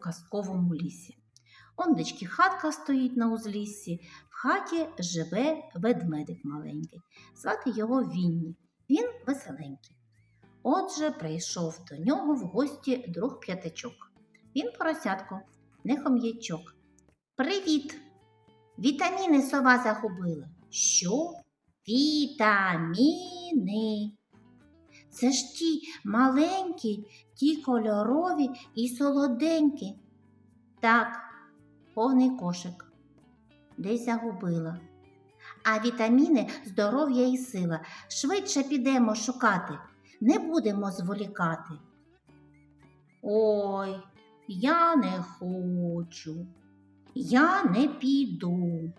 казковому лісі. Ондечки хатка стоїть на узліссі, в хаті живе ведмедик маленький. Звати його Вінні. Він веселенький. Отже, прийшов до нього в гості друг п'ятачок. Він поросятко, не хом'ячок. Привіт! Вітаміни сова загубила. Що? Вітаміни. Це ж ті маленькі, ті кольорові і солоденькі. Так, повний кошик. Десь загубила. А вітаміни здоров'я і сила. Швидше підемо шукати, не будемо зволікати. Ой, я не хочу, я не піду.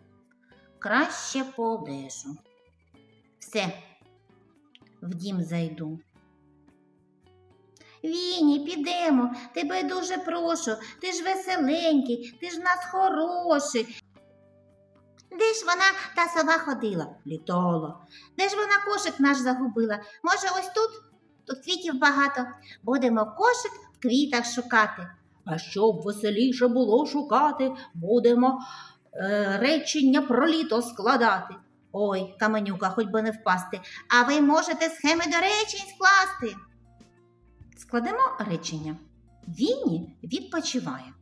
Краще полежу. Все, в дім зайду. Віні, підемо, тебе дуже прошу, ти ж веселенький, ти ж в нас хороший. Де ж вона та сова ходила? Літала. Де ж вона кошик наш загубила? Може, ось тут? Тут квітів багато. Будемо кошик в квітах шукати. А щоб веселіше було шукати, будемо е, речення про літо складати. Ой, каменюка, хоч би не впасти. А ви можете схеми до речень скласти. Складемо речення. Вінні відпочиває.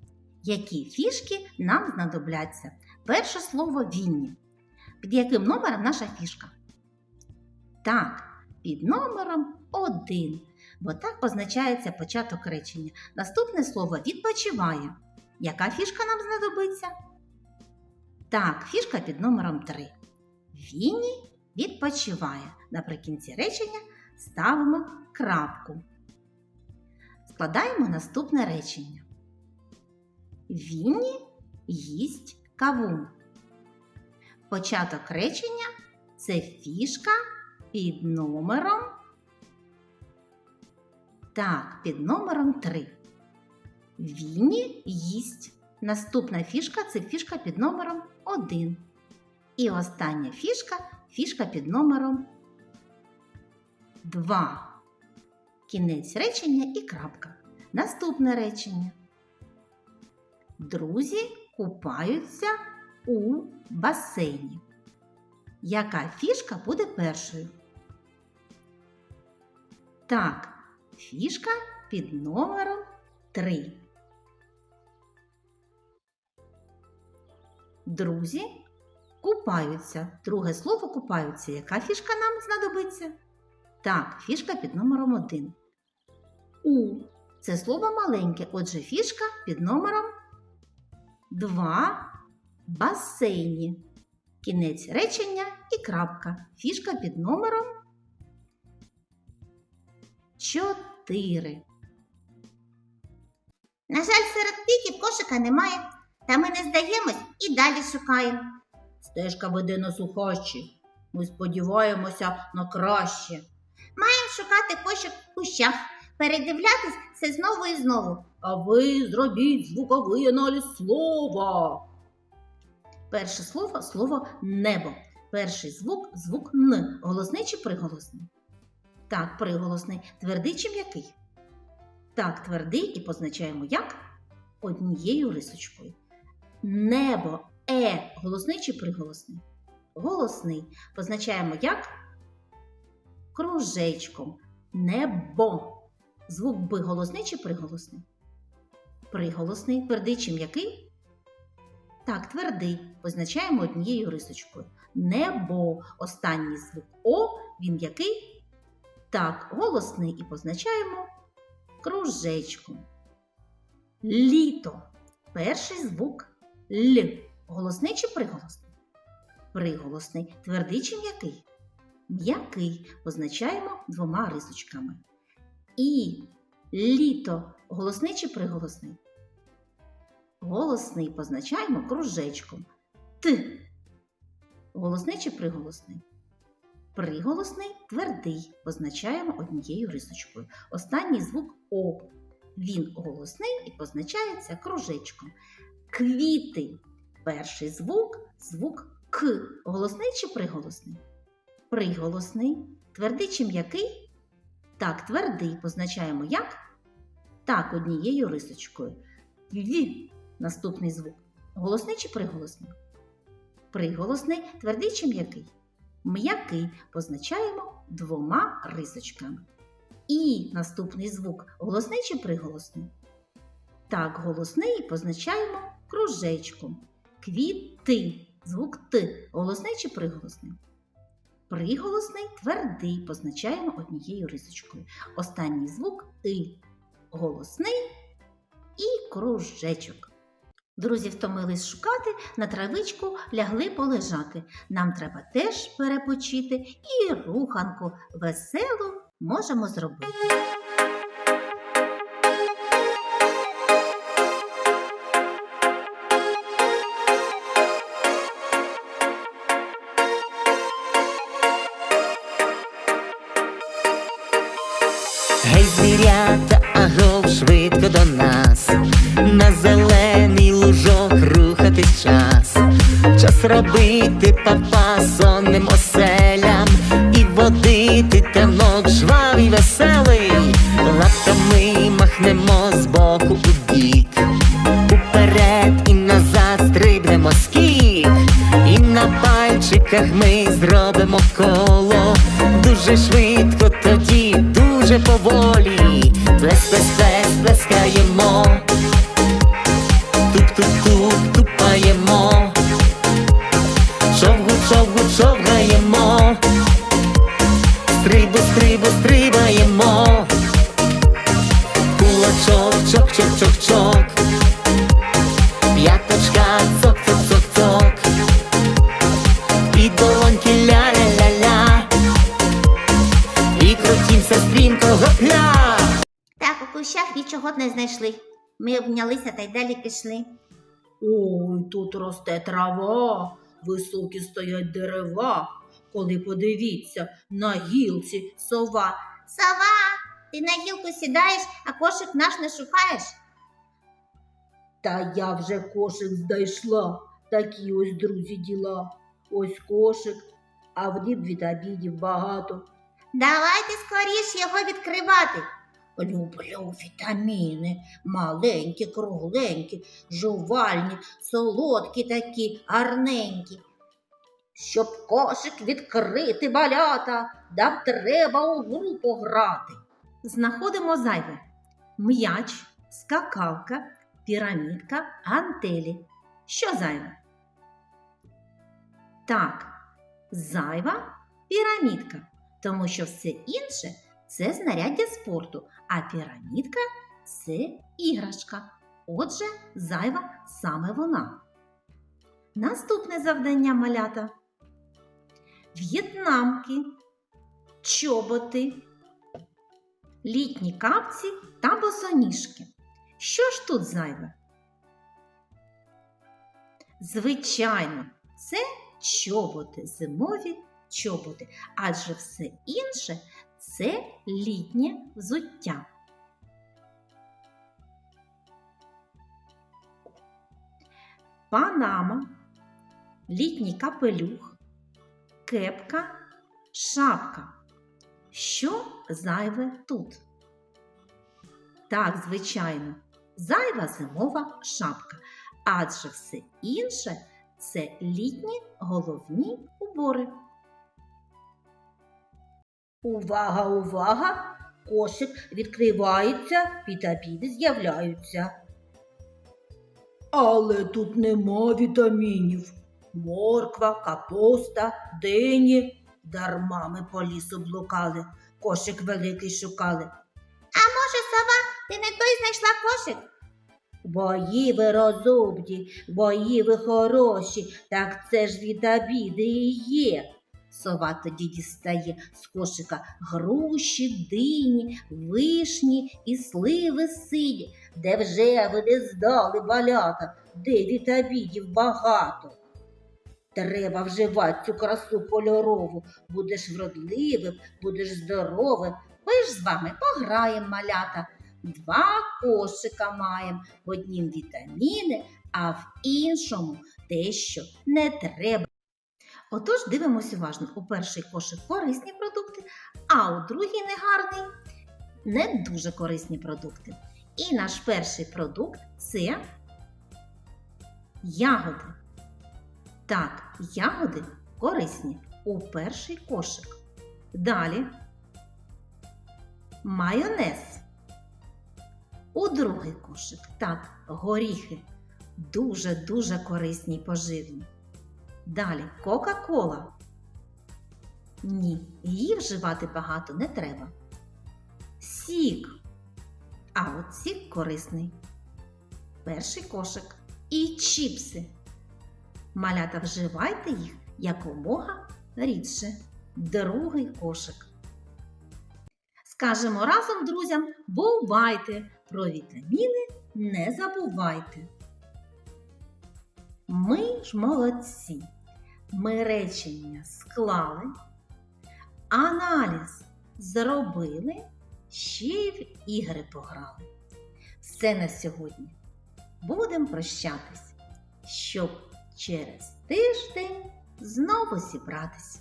Які фішки нам знадобляться? Перше слово Вінні. Під яким номером наша фішка? Так, під номером один, бо так позначається початок речення. Наступне слово відпочиває. Яка фішка нам знадобиться? Так, фішка під номером 3. Вінні відпочиває. Наприкінці речення ставимо крапку. Складаємо наступне речення. Вінні їсть кавун. Початок речення це фішка під номером. Так, під номером 3. Вінні їсть. Наступна фішка це фішка під номером 1. І остання фішка фішка під номером 2. Кінець речення і крапка. Наступне речення. Друзі купаються у басейні. Яка фішка буде першою? Так, фішка під номером 3. Друзі купаються. Друге слово купаються. Яка фішка нам знадобиться? Так, фішка під номером 1. У. Це слово маленьке, отже, фішка під номером 2. Басейні. Кінець речення і крапка. Фішка під номером 4. На жаль, серед квітів кошика немає, та ми не здаємось і далі шукаємо. Стежка веде нас у хащі. Ми сподіваємося на краще. Маємо шукати кошик в кущах, передивлятись це знову і знову. А ви зробіть звуковий аналіз слова. Перше слово слово небо. Перший звук звук Н. Голосний чи приголосний? Так, приголосний. Твердий чи м'який? Так, твердий і позначаємо як? Однією рисочкою. Небо Е. Голосний чи приголосний? Голосний. Позначаємо як? Кружечком. Небо. Звук Б голосний чи приголосний? Приголосний. Твердий чи м'який? Так, твердий. Позначаємо однією рисочкою. Небо. Останній звук О. Він який? Так, голосний і позначаємо кружечком. Літо. Перший звук Л. Голосний чи приголосний? Приголосний. Твердий чи м'який? М'який позначаємо двома рисочками. І літо голосний чи приголосний? Голосний позначаємо кружечком. Т. Голосний чи приголосний? Приголосний твердий позначаємо однією рисочкою. Останній звук О. Він голосний і позначається кружечком. Квіти. Перший звук звук К. Голосний чи приголосний? Приголосний. Твердий чи м'який? Так, твердий позначаємо як? Так, однією рисочкою. Ві. Наступний звук. Голосний чи приголосний? Приголосний, твердий чи м'який? М'який позначаємо двома рисочками. І наступний звук голосний чи приголосний? Так, голосний позначаємо кружечком. Квіти. Звук Т. Голосний чи приголосний? Приголосний твердий позначаємо однією рисочкою. Останній звук И. Голосний і кружечок. Друзі втомились шукати, на травичку лягли полежати. Нам треба теж перепочити і руханку веселу можемо зробити. Час робити папа сонним оселям. І водити танок жвавий веселий, лапками махнемо з боку у бік, уперед і назад стрибнемо скік, і на пальчиках ми зробимо коло. Дуже швидко тоді, дуже поволі. Плес, плес, плес, плескаємо. Нічого не знайшли. Ми обнялися та й далі пішли. Ой, тут росте трава, високі стоять дерева. Коли подивіться, на гілці сова. Сова, ти на гілку сідаєш, а кошик наш не шукаєш. Та я вже кошик знайшла. Такі ось друзі діла. Ось кошик, а в нім вітамінів багато. Давайте скоріш його відкривати. Люблю вітаміни, маленькі, кругленькі, жувальні, солодкі такі, гарненькі. Щоб кошик відкрити малята, нам треба у гру пограти. Знаходимо зайве. М'яч, скакалка, пірамідка, гантелі. Що зайве? Так, зайва пірамідка, тому що все інше це знаряддя спорту, а пірамідка це іграшка. Отже, зайва саме вона. Наступне завдання малята. В'єтнамки, чоботи, літні капці та босоніжки. Що ж тут зайве? Звичайно, це чоботи, зимові чоботи, адже все інше це літнє взуття. Панама, літній капелюх, кепка, шапка. Що зайве тут? Так, звичайно, зайва зимова шапка, адже все інше це літні головні убори. Увага, увага! Кошик відкривається, вітаміни з'являються. Але тут нема вітамінів. Морква, капуста, дині. Дарма ми по лісу блукали, кошик великий шукали. А може, сова, ти не той знайшла кошик? Бої ви розумні, бої ви хороші, так це ж вітаміни і є. Сова тоді дістає з кошика груші, дині, вишні і сливи сині. Де вже ви не здали малята, де вітамінів багато. Треба вживати цю красу кольорову, будеш вродливим, будеш здоровим. Ми ж з вами пограємо малята. Два кошика маємо. В однім вітаміни, а в іншому те, що не треба. Отож, дивимося уважно. У перший кошик корисні продукти, а у другий негарний не дуже корисні продукти. І наш перший продукт це ягоди. Так, ягоди корисні у перший кошик. Далі майонез. У другий кошик. Так, горіхи. Дуже-дуже корисні поживні. Далі Кока-Кола. Ні, її вживати багато не треба. Сік. А от сік корисний. Перший кошик. І чіпси. Малята вживайте їх якомога рідше. Другий кошик. Скажемо разом друзям, бувайте, про вітаміни не забувайте. Ми ж молодці. Ми речення склали, аналіз зробили, ще й в ігри пограли. Все на сьогодні. Будемо прощатись, щоб через тиждень знову зібратись.